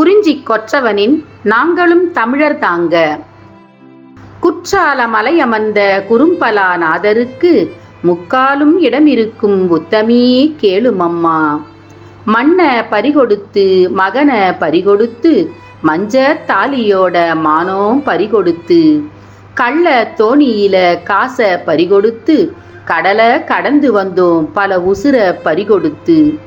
குறிஞ்சி கொற்றவனின் நாங்களும் தமிழர் தாங்க. குற்றால மலையமர்ந்த குறும்பலா நாதருக்கு முக்காலும் இடமிருக்கும் உத்தமீ கேளுமம்மா மண்ண பறிகொடுத்து மகன பறிகொடுத்து மஞ்ச தாலியோட மானோம் பறிகொடுத்து கள்ள தோணியில காச பறிகொடுத்து கடலை கடந்து வந்தோம் பல உசுர பறிகொடுத்து.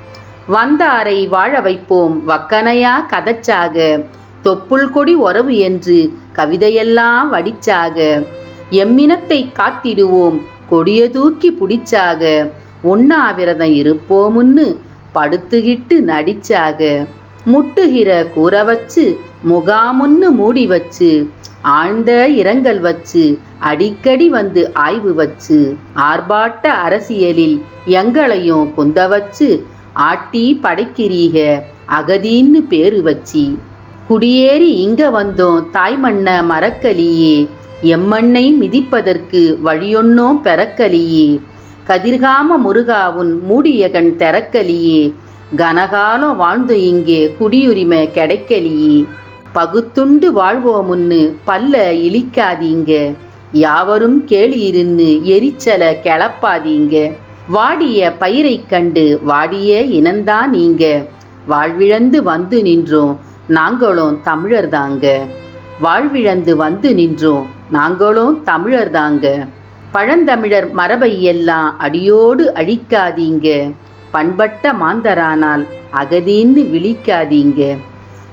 வந்தாரை வாழ வைப்போம் வக்கனையா கதச்சாக. தொப்புள் கொடி உறவு என்று கவிதையெல்லாம் வடிச்சாக. எம்மினத்தை காத்திடுவோம் கொடிய தூக்கி பிடிச்சாக. உண்ணாவிரதம் இருப்போமுன்னு படுத்துகிட்டு நடிச்சாக. முட்டுகிற கூற வச்சு முகாமுன்னு மூடி வச்சு ஆழ்ந்த இரங்கல் வச்சு அடிக்கடி வந்து ஆய்வு வச்சு. ஆர்ப்பாட்ட அரசியலில் எங்களையும் குந்த வச்சு ஆட்டி படைக்கிறீக? அகதின்னு பேரு வச்சி. குடியேறி இங்க வந்தோம் தாய்மண்ண மறக்கலியே. எம்மண்ணை மிதிப்பதற்கு வழியொன்னோ பெறக்கலியே. கதிர்காம முருகாவுன் மூடிய கண் திறக்கலியே. கனகாலம் வாழ்ந்து இங்கே குடியுரிமை கிடைக்கலியே. பகுத்துண்டு வாழ்வோமுன்னு பல்ல இழிக்காதீங்க. யாவரும் கேளியிருந்து எரிச்சலை கிளப்பாதீங்க. வாடிய பயிரைக் கண்டு வாடிய இனந்தான் நீங்க. வாழ்விழந்து வந்து நின்றோம் நாங்களும் தமிழர் தாங்க. வாழ்விழந்து வந்து நின்றோம் நாங்களும் தமிழர் தாங்க. பழந்தமிழர் மரபை எல்லாம் அடியோடு அழிக்காதீங்க. பண்பட்ட மாந்தரானால் அகதீன்னு விழிக்காதீங்க.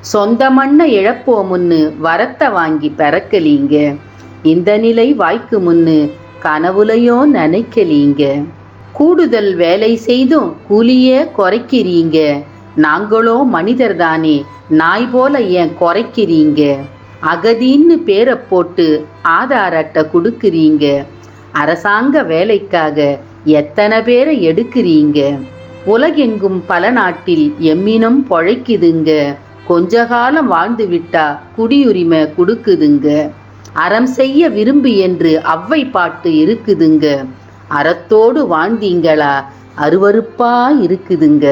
சொந்த மண்ணை இழப்போமுன்னு வரத்தை வாங்கி பிறக்கலீங்க. இந்த நிலை வாய்க்கு முன்னு கனவுலையோ நினைக்கலீங்க. கூடுதல் வேலை செய்தும் கூலியே குறைக்கிறீங்க. நாங்களோ மனிதர் தானே நாய் போல ஏன் குறைக்கிறீங்க? அகதின்னு பேரை போட்டு ஆதார் அட்டை கொடுக்குறீங்க. அரசாங்க வேலைக்காக எத்தனை பேரை எடுக்கிறீங்க? உலகெங்கும் பல நாட்டில் எம்மினம் பொழைக்குதுங்க. கொஞ்ச காலம் வாழ்ந்து விட்டா குடியுரிமை கொடுக்குதுங்க. அறம் செய்ய விரும்பு என்று அவ்வை பாட்டு இருக்குதுங்க. அறத்தோடு வாழ்ந்தீங்களா? அருவருப்பா இருக்குதுங்க.